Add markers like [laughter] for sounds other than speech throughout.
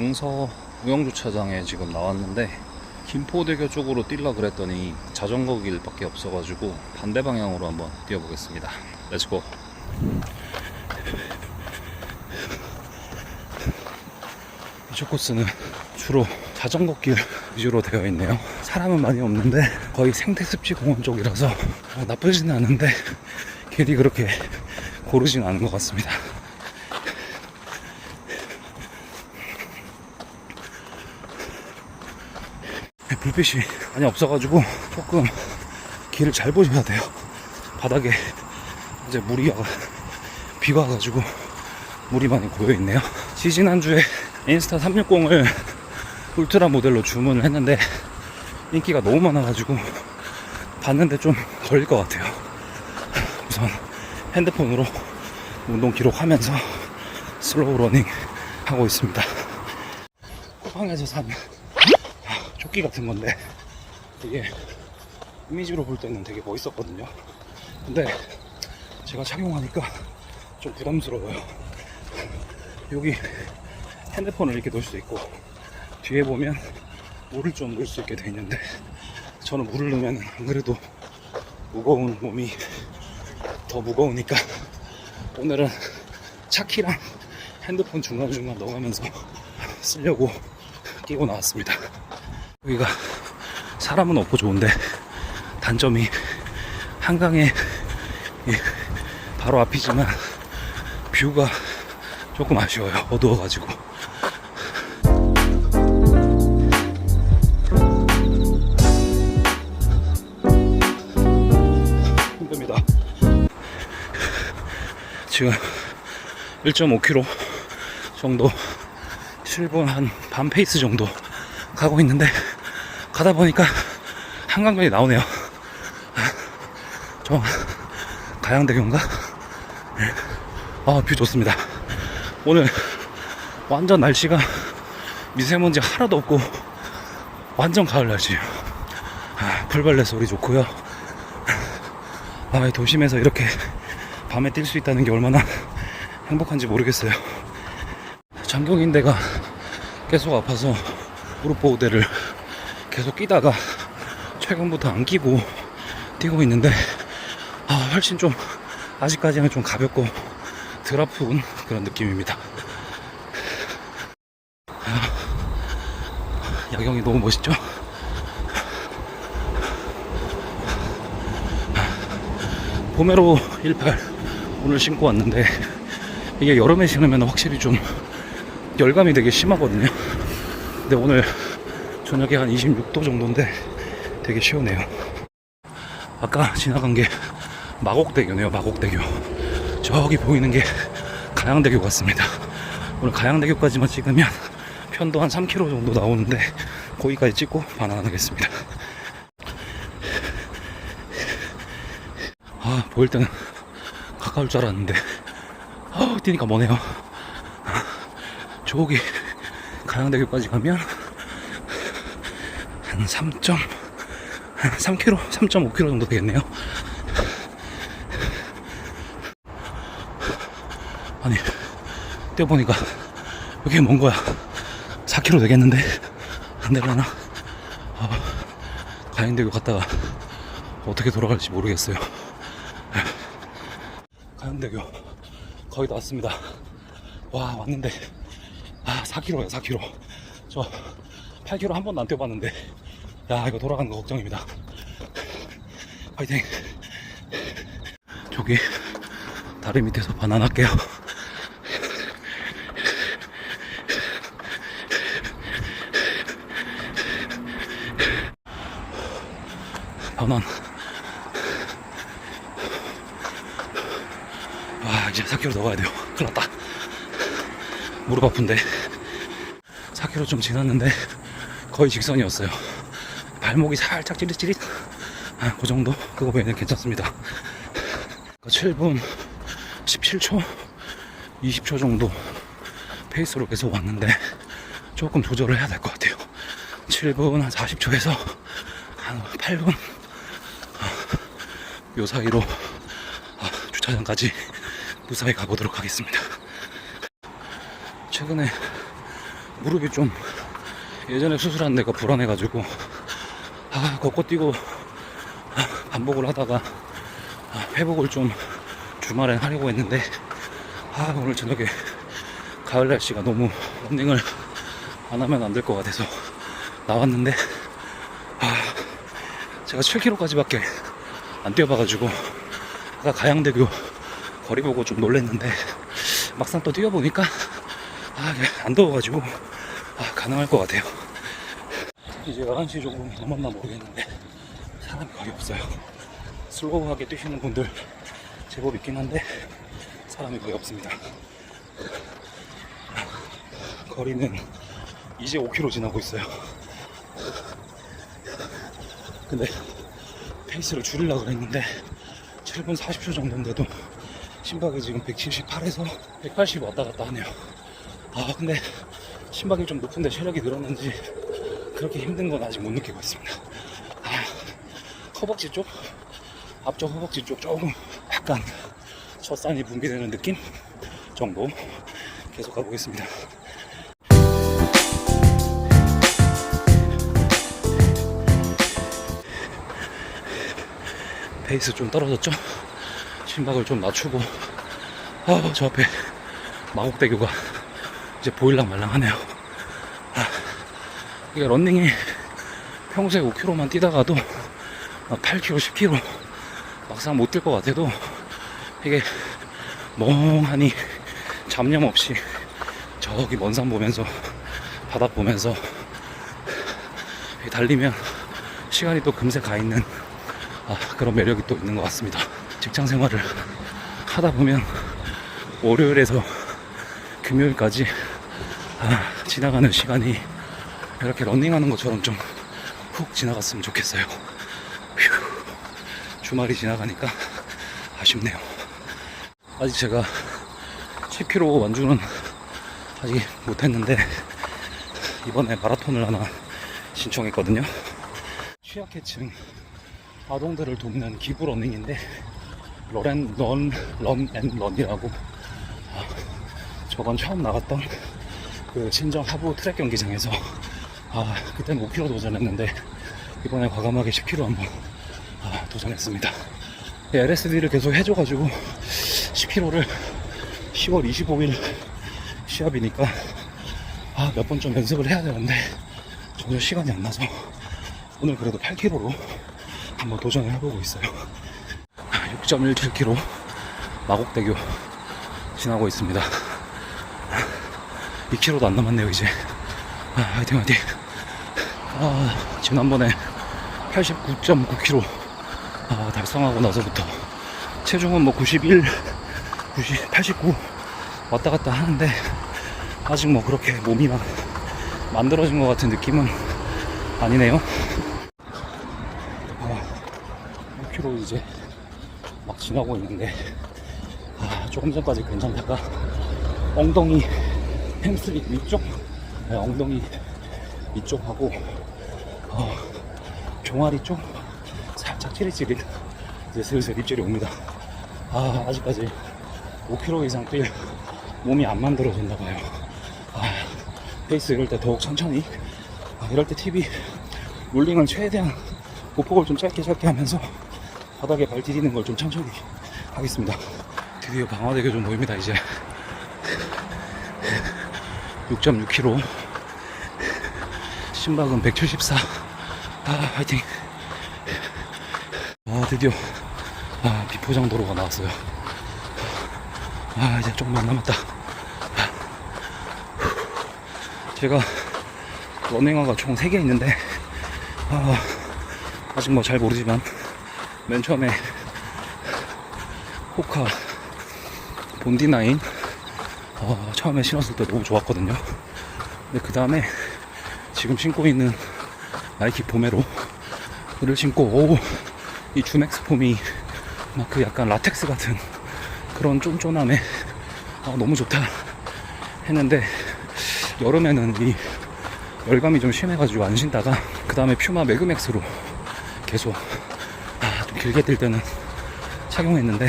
강서 무형주차장에 지금 나왔는데 김포대교 쪽으로 뛰려 그랬더니 자전거 길밖에 없어가지고 반대 방향으로 한번 뛰어보겠습니다. 렛츠고. 이쪽 코스는 주로 자전거 길 위주로 되어 있네요. 사람은 많이 없는데 거의 생태습지 공원 쪽이라서 어, 나쁘지는 않은데 길이 그렇게 고르진 않은 것 같습니다. 불빛이 많이 없어가지고 조금 길을 잘 보셔야 돼요. 바닥에 이제 물이 와- 비가 와가지고 물이 많이 고여 있네요. 지지난주에 인스타 360을 울트라 모델로 주문을 했는데 인기가 너무 많아가지고 봤는데 좀 걸릴 것 같아요. 우선 핸드폰으로 운동 기록하면서 슬로우 러닝 하고 있습니다. 쿠팡에서 산 조끼 같은 건데 되게 이미지로 볼 때는 되게 멋있었거든요. 근데 제가 착용하니까 좀 부담스러워요. 여기 핸드폰을 이렇게 놓을 수 있고 뒤에 보면 물을 좀 넣을 수 있게 돼 있는데 저는 물을 넣으면 안 그래도 무거운 몸이 더 무거우니까 오늘은 차키랑 핸드폰 중간중간 넣어가면서 쓰려고 끼고 나왔습니다. 여기가 사람은 없고 좋은데 단점이 한강에 이 바로 앞이지만 뷰가 조금 아쉬워요. 어두워가지고. 힘듭니다. 지금 1.5km 정도 7분 한 반 페이스 정도 가고 있는데 가다 보니까 한강변이 나오네요. 저 가양대교인가? 네. 아, 뷰 좋습니다. 오늘 완전 날씨가 미세먼지 하나도 없고 완전 가을 날씨예요. 아, 풀벌레 소리 좋고요. 아, 이 도심에서 이렇게 밤에 뛸 수 있다는 게 얼마나 행복한지 모르겠어요. 장경인대가 계속 아파서 무릎 보호대를 계속 끼다가 최근부터 안 끼고 뛰고 있는데 아, 훨씬 좀 아직까지는 좀 가볍고 덜 아픈 그런 느낌입니다. 아, 야경이 너무 멋있죠? 포메로 18 오늘 신고 왔는데 이게 여름에 신으면 확실히 좀 열감이 되게 심하거든요. 근데 오늘 저녁에 한 26도 정도인데 되게 시원해요. 아까 지나간 게 마곡대교네요, 마곡대교. 저기 보이는 게 가양대교 같습니다. 오늘 가양대교까지만 찍으면 편도 한 3km 정도 나오는데 거기까지 찍고 반환하겠습니다. 아, 보일 때는 가까울 줄 알았는데, 아, 뛰니까 머네요. 저기 가양대교까지 가면 한 3. 한 3km, 3.5km 정도 되겠네요. 아니, 뛰어보니까 여기 먼 거야. 4km 되겠는데? 안 되려나? 아, 가양대교 갔다가 어떻게 돌아갈지 모르겠어요. 가양대교 거의 다 왔습니다. 와, 왔는데, 아, 4km야, 4km. 저 8km 한 번도 안 뛰어봤는데, 야, 이거 돌아가는 거 걱정입니다. 화이팅! 저기, 다리 밑에서 반환할게요. 반환. 와, 이제 4km 더 가야 돼요. 큰일 났다. 무릎 아픈데. 4km 좀 지났는데, 거의 직선이었어요. 발목이 살짝 찌릿찌릿. 아, 그 정도? 그거 외에는 괜찮습니다. 7분 17초? 20초 정도 페이스로 계속 왔는데, 조금 조절을 해야 될 것 같아요. 7분 한 40초에서 한 8분 요 사이로 아, 주차장까지 무사히 가보도록 하겠습니다. 최근에 무릎이 좀 예전에 수술한 데가 불안해가지고 아 걷고 뛰고 아, 반복을 하다가 아, 회복을 좀 주말에 하려고 했는데 아 오늘 저녁에 가을 날씨가 너무 런닝을 안 하면 안 될 것 같아서 나왔는데 아 제가 7km까지밖에 안 뛰어봐가지고 아까 가양대교 거리 보고 좀 놀랬는데 막상 또 뛰어보니까 아, 안 더워가지고 아, 가능할 것 같아요. 이제 11시 조금 넘었나 모르겠는데 사람이 거의 없어요. 슬로우하게 뛰시는 분들 제법 있긴 한데 사람이 거의 없습니다. 거리는 이제 5km 지나고 있어요. 근데 페이스를 줄이려고 했는데 7분 40초 정도인데도 심박이 지금 178에서 180 왔다 갔다 하네요. 아 근데 심박이 좀 높은데 체력이 늘었는지 그렇게 힘든 건 아직 못 느끼고 있습니다. 아, 허벅지 쪽, 앞쪽 허벅지 쪽 조금 약간 젖산이 분비되는 느낌 정도 계속 가보겠습니다. 페이스 좀 떨어졌죠? 심박을 좀 낮추고 아, 저 앞에 마곡대교가 이제 보일랑 말랑하네요. 아, 이게 런닝이 [laughs] 평소에 5km만 뛰다가도 막 8km, 10km 막상 못 뛸 것 같아도 이게 멍하니 잡념 없이 저기 먼 산 보면서 바다 보면서 달리면 시간이 또 금세 가 있는 아, 그런 매력이 또 있는 것 같습니다. 직장 생활을 하다 보면 월요일에서 금요일까지 아, 지나가는 시간이 이렇게 런닝하는 것처럼 좀 훅 지나갔으면 좋겠어요. 휴, 주말이 지나가니까 아쉽네요. 아직 제가 10km 완주는 아직 못했는데 이번에 마라톤을 하나 신청했거든요. 취약계층 아동들을 돕는 기부 러닝인데 러렌 런, 런앤 런이라고 아, 저번 처음 나갔던 그 친정 하부 트랙 경기장에서 아 그때는 5km 도전했는데 이번에 과감하게 10km 한번 아, 도전했습니다. LSD를 계속 해줘가지고 10km를 10월 25일 시합이니까 아, 몇 번 좀 연습을 해야 되는데 전혀 시간이 안 나서 오늘 그래도 8km로 한번 도전을 해보고 있어요. 6.17km 마곡대교 지나고 있습니다. 2km도 안 남았네요, 이제. 아, 화이팅, 화이팅. 아, 지난번에 89.9km 아, 달성하고 나서부터 체중은 뭐 91, 90, 89 왔다 갔다 하는데 아직 뭐 그렇게 몸이 막 만들어진 것 같은 느낌은 아니네요. 아, 6km 이제 막 지나고 있는데 아, 조금 전까지 괜찮다가 엉덩이 햄스트링 위쪽? 네, 엉덩이 위쪽하고 어, 종아리 쪽 살짝 찌릿찌릿 이제 슬슬 입질이 옵니다 아 아직까지 5km 이상 뛸 몸이 안 만들어졌나 봐요 아, 페이스 이럴 때 더욱 천천히 아, 이럴 때 팁이 롤링을 최대한 보폭을 좀 짧게 짧게 하면서 바닥에 발 디디는 걸 좀 천천히 하겠습니다. 드디어 방화대교 좀 보입니다, 이제. [laughs] 6.6km. 심박은 174. 아, 화이팅. 아, 드디어. 아, 비포장 도로가 나왔어요. 아, 이제 조금만 남았다. 제가 러닝화가 총 3개 있는데, 아, 아직 뭐 잘 모르지만, 맨 처음에 호카 본디나인 어, 처음에 신었을 때 너무 좋았거든요. 근데 그 다음에 지금 신고 있는 나이키 보메로를 신고 오, 이 주맥스 폼이 막 그 약간 라텍스 같은 그런 쫀쫀함에 아, 너무 좋다 했는데 여름에는 이 열감이 좀 심해가지고 안 신다가 그 다음에 퓨마 매그맥스로 계속 아, 좀 길게 뛸 때는 착용했는데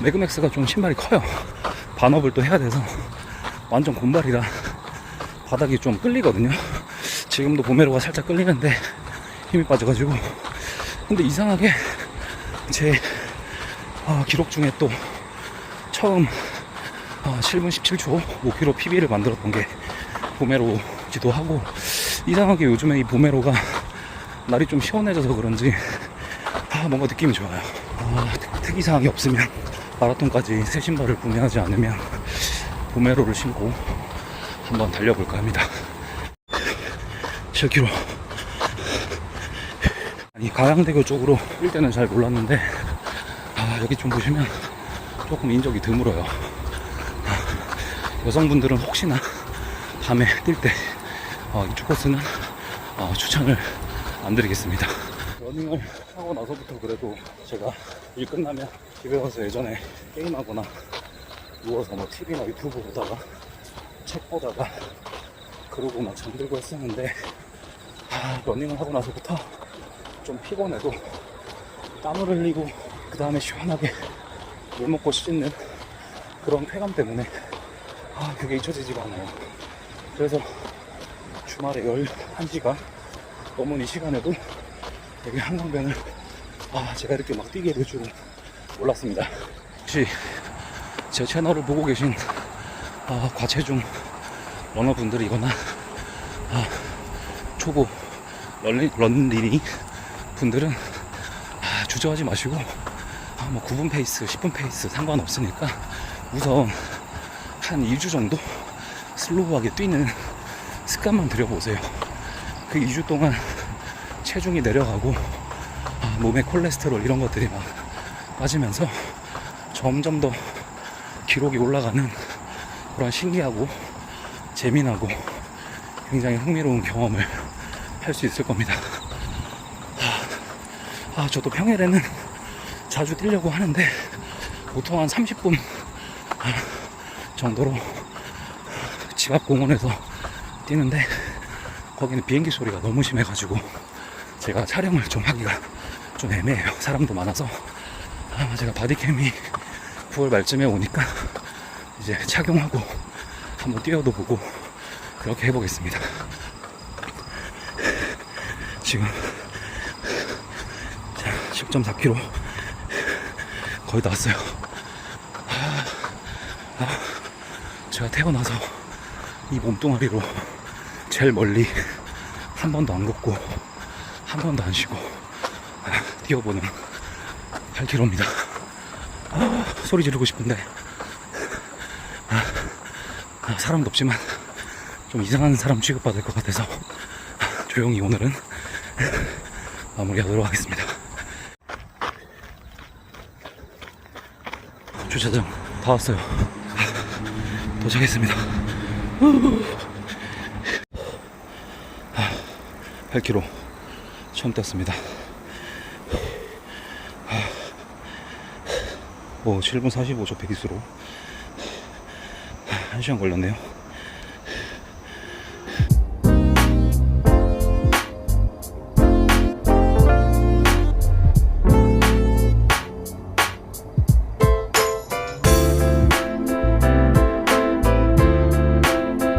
매그맥스가 좀 신발이 커요. 반업을 또 해야 돼서 완전 곰발이라 바닥이 좀 끌리거든요. 지금도 보메로가 살짝 끌리는데 힘이 빠져가지고. 근데 이상하게 제 어, 기록 중에 또 처음 어, 7분 17초 5km PB를 만들었던 게 보메로기도 하고 이상하게 요즘에 이 보메로가 날이 좀 시원해져서 그런지 아, 뭔가 느낌이 좋아요. 아, 특- 특이사항이 없으면 마라톤까지 새 신발을 구매하지 않으면 보메로를 신고 한번 달려볼까 합니다. 7km. 아니, 가양대교 쪽으로 뛸 때는 잘 몰랐는데, 아, 여기 좀 보시면 조금 인적이 드물어요. 아, 여성분들은 혹시나 밤에 뛸 때, 어, 이쪽 코스는 어, 추천을 안 드리겠습니다. 러닝을 하고 나서부터 그래도 제가 일 끝나면 집에 가서 예전에 게임하거나 누워서 뭐 TV나 유튜브 보다가 책 보다가 그러고 막 잠들고 했었는데 아, 러닝을 하고 나서부터 좀 피곤해도 땀을 흘리고 그 다음에 시원하게 물 먹고 씻는 그런 쾌감 때문에 아 그게 잊혀지지가 않아요. 그래서 주말에 11시간 넘은 이 시간에도 여기 한강변을 아 제가 이렇게 막 뛰게 될 줄은 몰랐습니다. 혹시 제 채널을 보고 계신 아, 과체중 러너분들이거나 아, 초보 런리, 런리니 분들은 아, 주저하지 마시고 아, 뭐 9분 페이스, 10분 페이스 상관없으니까 우선 한 2주 정도 슬로우하게 뛰는 습관만 들여보세요. 그 2주 동안 체중이 내려가고 아, 몸에 콜레스테롤 이런 것들이 막 빠지면서 점점 더 기록이 올라가는 그런 신기하고 재미나고 굉장히 흥미로운 경험을 할 수 있을 겁니다. 아, 아, 저도 평일에는 자주 뛰려고 하는데 보통 한 30분 정도로 집 앞 공원에서 뛰는데 거기는 비행기 소리가 너무 심해가지고 제가 촬영을 좀 하기가 좀 애매해요. 사람도 많아서 아, 제가 바디캠이 9월 말쯤에 오니까 이제 착용하고 한번 뛰어도 보고 그렇게 해보겠습니다. 지금 10.4km 거의 다 왔어요. 제가 태어나서 이 몸뚱아리로 제일 멀리 한 번도 안 걷고 한 번도 안 쉬고 아, 뛰어보는 8km입니다. 아, 소리 지르고 싶은데 사람도 없지만 좀 이상한 사람 취급받을 것 같아서 아, 조용히 오늘은 [laughs] 마무리하도록 하겠습니다. 주차장 다 왔어요. [laughs] 도착했습니다. [laughs] 8km 처음 떴습니다. 오, 7분 45초 백이수로 1시간 걸렸네요.